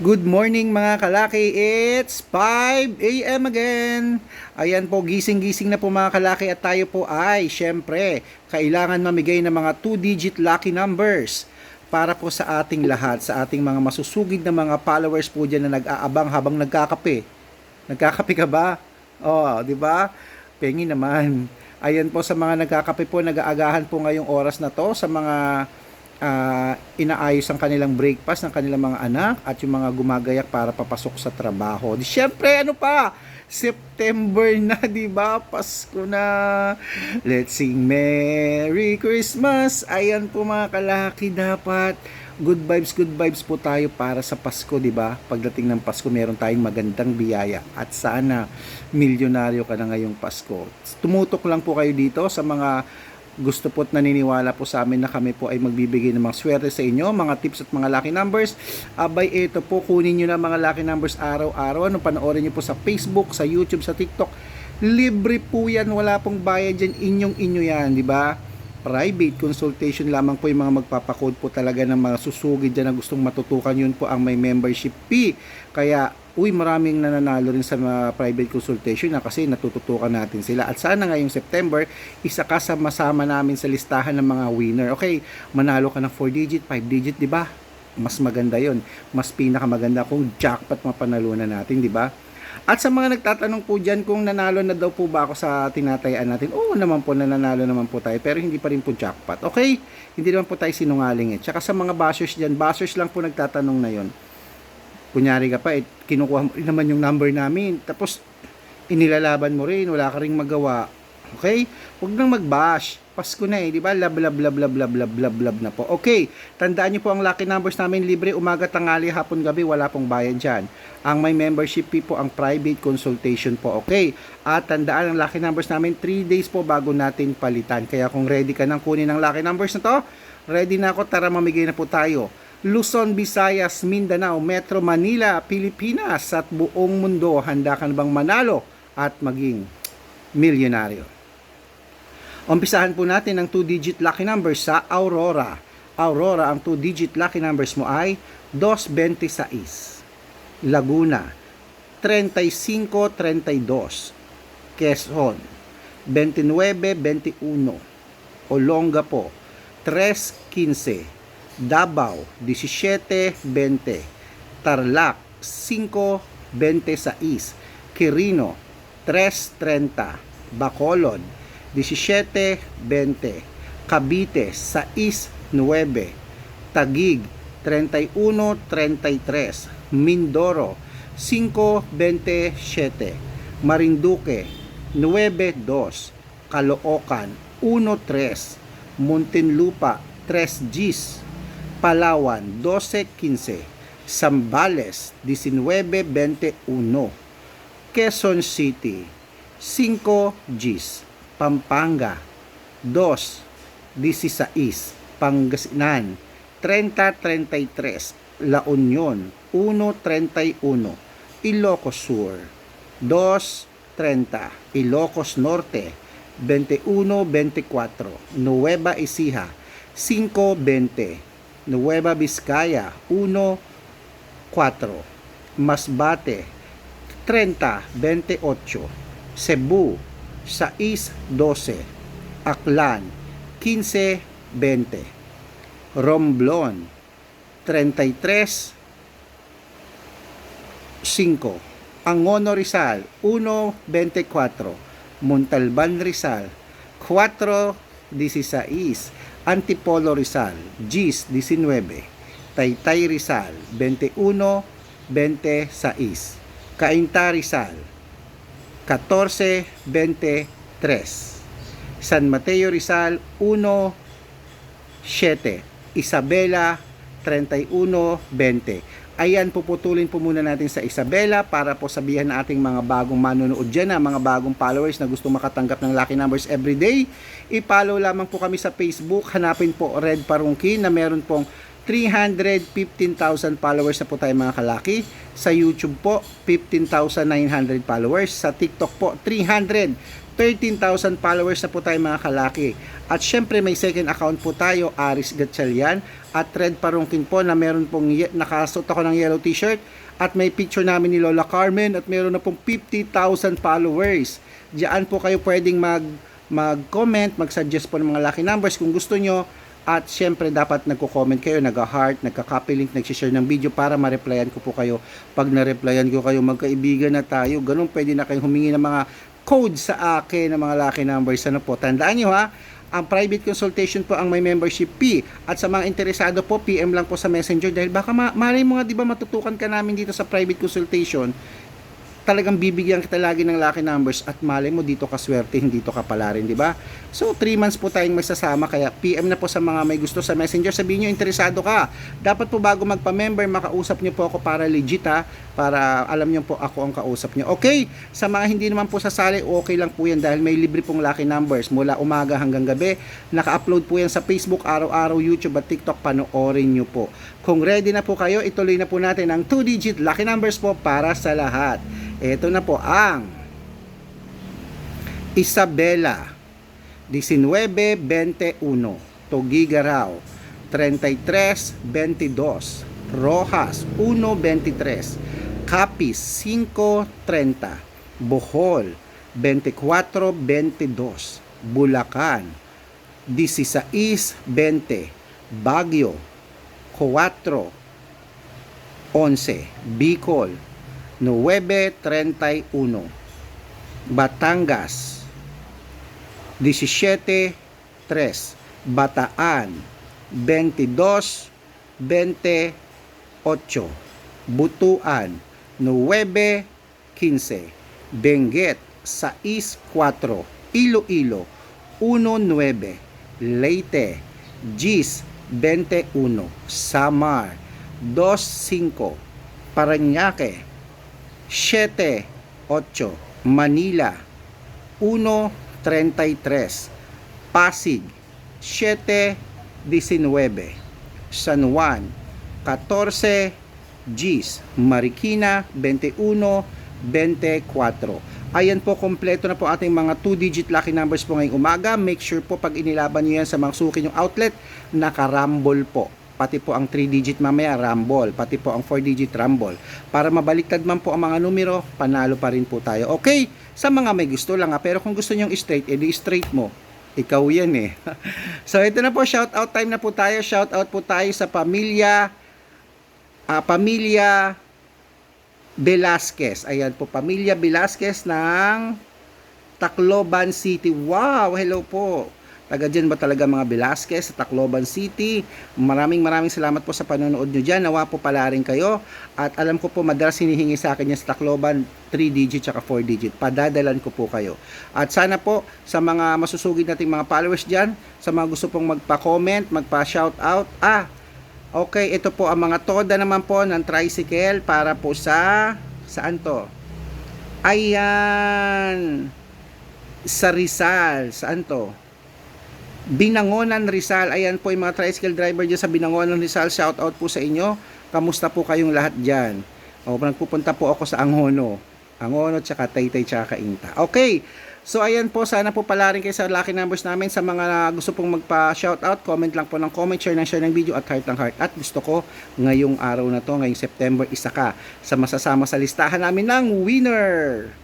Good morning mga kalaki, it's 5 a.m. again. Ayan po, gising-gising na po mga kalaki at tayo po ay, syempre, kailangan mamigay ng mga 2-digit lucky numbers para po sa ating lahat, sa ating mga masusugid na mga followers po dyan na nag-aabang habang nagkakape. Nagkakape ka ba? Oo, di ba? Pengi naman. Ayan po sa mga nagkakape po, nag-aagahan po ngayong oras na to sa mga ah, inaayos ang kanilang breakfast ng kanilang mga anak at yung mga gumagayak para papasok sa trabaho. Di syempre ano pa? September na, di ba? Pasko na. Let's sing Merry Christmas. Ayan po mga kalaki dapat good vibes, good vibes po tayo para sa Pasko, di ba? Pagdating ng Pasko, meron tayong magandang biyaya. At sana, milyonaryo ka na ngayong Pasko. Tumutok lang po kayo dito sa mga gusto po't naniniwala po sa amin na kami po ay magbibigay ng mga swerte sa inyo, mga tips at mga lucky numbers. Abay, ito po, kunin nyo na mga lucky numbers araw-araw. Ano, panoorin nyo po sa Facebook, sa YouTube, sa TikTok. Libre po yan, wala pong bayad dyan, inyong-inyo yan, di ba? Private consultation lamang po yung mga magpapakode po talaga ng mga susugid dyan na gustong matutukan yun po ang may membership fee. Kaya, uy, maraming nananalo rin sa mga private consultation na kasi natututukan natin sila. At sana ngayong September, isa ka sa masama namin sa listahan ng mga winner. Okay, manalo ka ng 4 digit, 5 digit, di ba? Mas maganda yon Mas pinakamaganda kung jackpot mapanalunan natin, di ba? At sa mga nagtatanong po dyan kung nanalo na daw po ba ako sa tinatayaan natin, oo naman po, nananalo naman po tayo, pero hindi pa rin po jackpot. Okay? Hindi naman po tayo sinungaling eh. Tsaka sa mga bashers dyan, bashers lang po nagtatanong na yon kunyari ka pa, eh, kinukuha mo rin naman yung number namin. Tapos, inilalaban mo rin, wala ka ring magawa. Okay? Huwag nang mag-bash. Pasko na eh, di ba? Lab, lab, lab, lab, lab, lab, lab, lab na po. Okay, tandaan niyo po ang lucky numbers namin, libre umaga, tangali, hapon, gabi, wala pong bayad dyan. Ang may membership fee po, ang private consultation po, okay? At tandaan ang lucky numbers namin, 3 days po bago natin palitan. Kaya kung ready ka nang kunin ang lucky numbers na to, ready na ako, tara mamigay na po tayo. Luzon, Visayas, Mindanao, Metro Manila, Pilipinas at buong mundo, handa ka na bang manalo at maging milyonaryo? Umpisahan po natin ang 2-digit lucky numbers sa Aurora. Aurora, ang 2-digit lucky numbers mo ay 226. Laguna, 3532. Quezon, 2921. Olongapo, 315. Davao, 1720. Tarlac, 526. Quirino, 330. Bacolod, 1720. Cavite, 6-9. Tagig, 31-33. Mindoro, 5-27. Marinduque, 9-2. Caloocan, 1-3. Muntinlupa, 3 Gs. Palawan, 12-15. Zambales, 19-21. Quezon City, 5 Gs. Pampanga, 2, 16, Pangasinan, 30-33, La Union, 1-31, Ilocos Sur, 2-30, Ilocos Norte, 21-24, Nueva Ecija, 5-20, Nueva Vizcaya, 1-4, Masbate, 30-28, Cebu, 6-12, Aklan, 15-20, Romblon, 33, 5, Angono Rizal, 1-24, Montalban Rizal, 4-16, Antipolo Rizal, Gis 19, Taytay Rizal, 21-26, Cainta Rizal, 14-23, San Mateo Rizal, 1-7, Isabela, 31-20. Ayan, puputulin po muna natin sa Isabela para po sabihan na ating mga bagong manonood dyan, na mga bagong followers na gusto makatanggap ng lucky numbers every day. I-follow lamang po kami sa Facebook. Hanapin po Red Parungki na meron pong 315,000 followers na po tayo mga kalaki. Sa YouTube po, 15,900 followers. Sa TikTok po, 300 13,000 followers na po tayo mga kalaki. At syempre may second account po tayo, Aris Gatchalian. At Red Parungkin po na meron pong nakasuot ako ng yellow t-shirt. At may picture namin ni Lola Carmen at meron na pong 50,000 followers. Diyan po kayo pwedeng mag mag-comment, mag-suggest po ng mga lucky numbers kung gusto nyo. At syempre dapat nagko-comment kayo, nag-heart, nagka-copy link, nag-share ng video para ma-replyan ko po kayo. Pag na-replyan ko kayo, magkaibigan na tayo. Ganun pwede na kayong humingi ng mga code sa akin ng mga lucky numbers. Ano po? Tandaan nyo ha, ang private consultation po ang may membership fee. At sa mga interesado po, PM lang po sa messenger dahil baka ma malay mo nga, di ba matutukan ka namin dito sa private consultation talagang bibigyan kita lagi ng lucky numbers at malay mo dito ka swerte, hindi dito ka pala rin, di ba? So, 3 months po tayong magsasama, kaya PM na po sa mga may gusto sa messenger, sabihin nyo, interesado ka. Dapat po bago magpa-member, makausap nyo po ako para legit ha, para alam nyo po ako ang kausap nyo. Okay, sa mga hindi naman po sasali, okay lang po yan dahil may libre pong lucky numbers mula umaga hanggang gabi. Naka-upload po yan sa Facebook, araw-araw, YouTube at TikTok, panoorin nyo po. Kung ready na po kayo, ituloy na po natin ang 2-digit lucky numbers po para sa lahat. Ito na po ang Isabela 1921 Togigaraw 3322 Rojas 123 Capiz 530 Bohol 2422 Bulacan 1620 Baguio 4 11 Bicol 9.31 Batangas 17.3 Bataan 22.28 Butuan 9.15 Benguet 6.4 Iloilo 1.9 Leyte Gis 21 Samar 2.5 Parañaque 7, 8, Manila, 1.33, Pasig, 7, 19, San Juan, 14, Gis, Marikina, 21, 24. Ayan po, kompleto na po ating mga 2-digit lucky numbers po ngayong umaga. Make sure po pag inilaban nyo yan sa mga suki yung outlet, nakarambol po pati po ang 3-digit mamaya rumble, pati po ang 4-digit rumble. Para mabaliktad man po ang mga numero, panalo pa rin po tayo. Okay, sa mga may gusto lang ha, pero kung gusto nyong straight, edi straight mo. Ikaw yan eh. so ito na po, shout out time na po tayo. Shout out po tayo sa pamilya ah, pamilya Velasquez. Ayan po, pamilya Velasquez ng Tacloban City. Wow, hello po. Taga dyan ba talaga mga Velasquez sa Tacloban City? Maraming maraming salamat po sa panonood nyo dyan. Nawa po pala rin kayo. At alam ko po madalas hinihingi sa akin yan sa Tacloban 3 digit at 4 digit. Padadalan ko po kayo. At sana po sa mga masusugid nating mga followers dyan, sa mga gusto pong magpa-comment, magpa-shoutout, ah, okay, ito po ang mga toda naman po ng tricycle para po sa, saan to? Ayan, sa Rizal, saan to? Binangonan Rizal. Ayan po yung mga tricycle driver dyan sa Binangonan Rizal. Shout out po sa inyo. Kamusta po kayong lahat dyan? O, nagpupunta po ako sa Angono. Angono, tsaka Taytay, tsaka Kainta. Okay. So, ayan po. Sana po pala rin kayo sa lucky numbers namin. Sa mga gusto pong magpa-shoutout, comment lang po ng comment, share ng share ng video at heart ng heart. At gusto ko ngayong araw na to, ngayong September, isa ka sa masasama sa listahan namin ng winner.